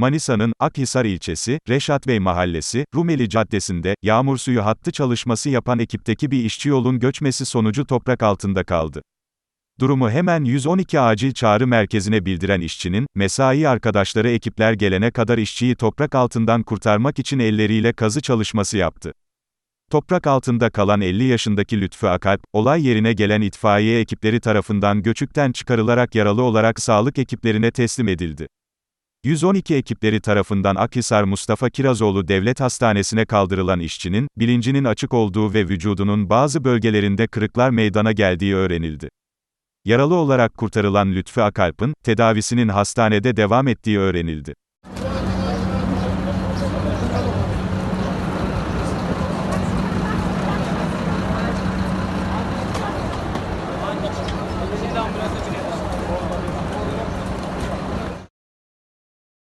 Manisa'nın Akhisar ilçesi, Reşat Bey Mahallesi, Rumeli Caddesi'nde, yağmur suyu hattı çalışması yapan ekipteki bir işçi yolun göçmesi sonucu toprak altında kaldı. Durumu hemen 112 acil çağrı merkezine bildiren işçinin, mesai arkadaşları ekipler gelene kadar işçiyi toprak altından kurtarmak için elleriyle kazı çalışması yaptı. Toprak altında kalan 50 yaşındaki Lütfü Akalp, olay yerine gelen itfaiye ekipleri tarafından göçükten çıkarılarak yaralı olarak sağlık ekiplerine teslim edildi. 112 ekipleri tarafından Akhisar Mustafa Kirazoğlu Devlet Hastanesi'ne kaldırılan işçinin, bilincinin açık olduğu ve vücudunun bazı bölgelerinde kırıklar meydana geldiği öğrenildi. Yaralı olarak kurtarılan Lütfü Akalp'ın, tedavisinin hastanede devam ettiği öğrenildi.